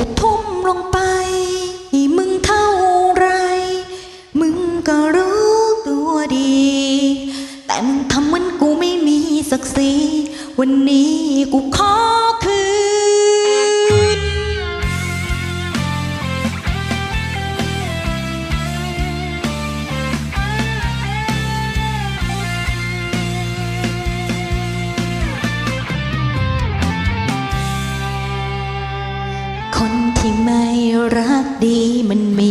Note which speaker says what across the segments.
Speaker 1: กูทุ่มลงไปให้มึงเท่าไร มึงก็รู้ตัวดี แต่มึงทำเหมันกูไม่มีศักดิ์ศรีวันนี้กูขอ ที่ไม่รักดีมันมี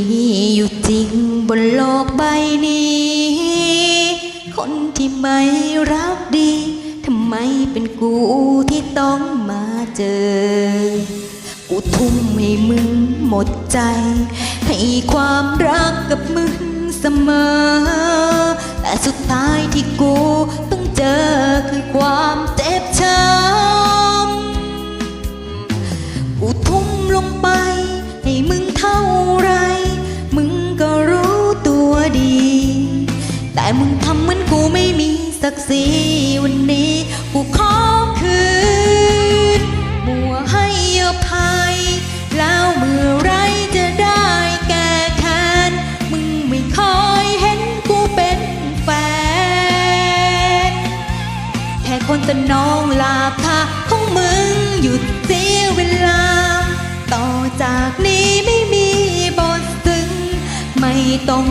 Speaker 1: อยู่จริงบนโลกใบนี้ คนที่ไม่รักดีทำไมเป็นกูที่ต้องมาเจอ กูทุ่มให้มึงหมดใจ ให้ความรักกับมึงเสมอ แต่สุดท้ายที่กูต้องเจอ ศักดิ์ศรีวันนี้กูขอคืน มัวให้อภัย แล้วเมื่อไรจะได้แก้แค้น มึงไม่เคยเห็นกูเป็นแฟน แค่คนตะนองลาคาของมึงหยุดเสียเวลา ต่อจากนี้ไม่มีบทซึ้งไม่ต้อง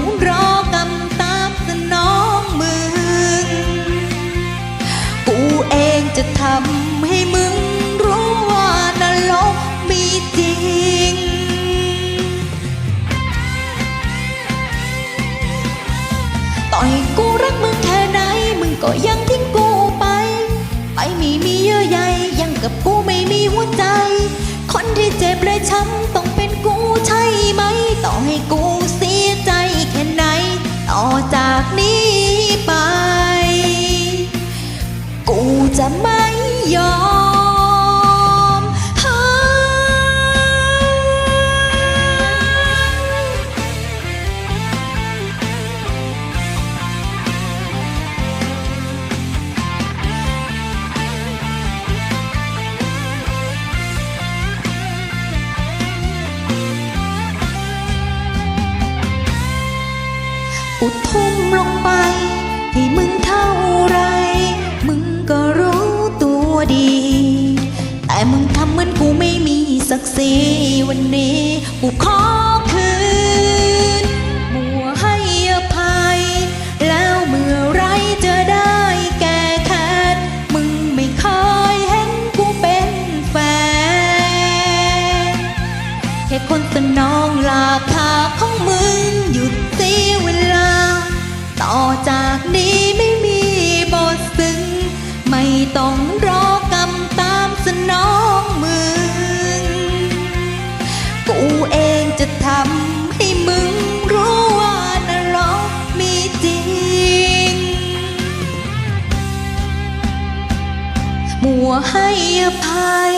Speaker 1: จ็บและช้ำต้องเป็นกูใช่ไหม ต่อให้กูเสียใจแค่ไหน ต่อจากนี้ไป กูจะไม่ อุทุ่มลงไป ให้มึงเท่าไร มึงก็รู้ตัวดี แต่มึงทำเหมือนกูไม่มีศักดิ์ศรีวันนี้ กูขอัวให้อภัย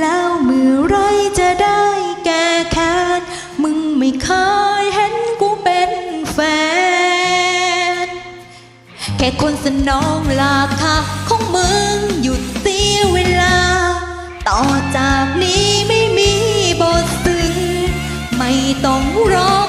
Speaker 1: แล้วมือไรจะได้แก้แค้นมึงไม่เคยเห็นกูเป็นแฟน แค่คนสนองลาค่ะของมึงหยุดเสียเวลา ต่อจากนี้ไม่มีบทซึ้งไม่ต้องรอ